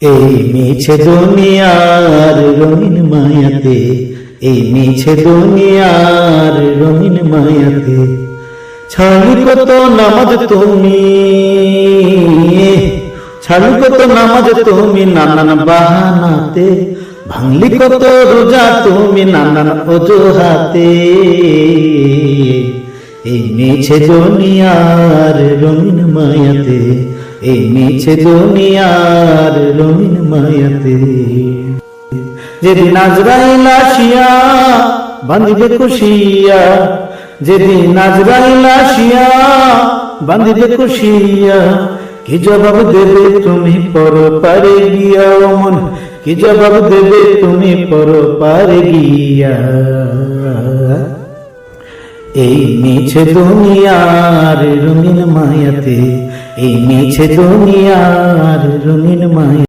এই মিছে দুনিয়ার রঙিন মায়াতে, এই মিছে দুনিয়ার রঙিন মায়াতে। ছাড়ি কত নামাজ তুমি, ছাড়ি কত নামাজ তুমি নানান বাহানাতে, ভাঙলি কত রোজা তুমি নানান অজুহাতে। এই মিছে দুনিয়ার রঙিন মায়াতে এই মিছে দুনিয়ার রঙিন মায়াতে। যেদিন আজরাইল আসিয়া বান্ধিবে খুশিয়া, যেদিন আজরাইল আসিয়া বান্ধিবে খুশিয়া, কি জবাব দেবে তুমি পর পারে গিয়া মন কি জবাব দেবে তুমি পর পারে গিয়া? এই মিছে দুনিয়ার রঙিন মায়াতে এই মিছে দুনিয়ার রঙিন মায়া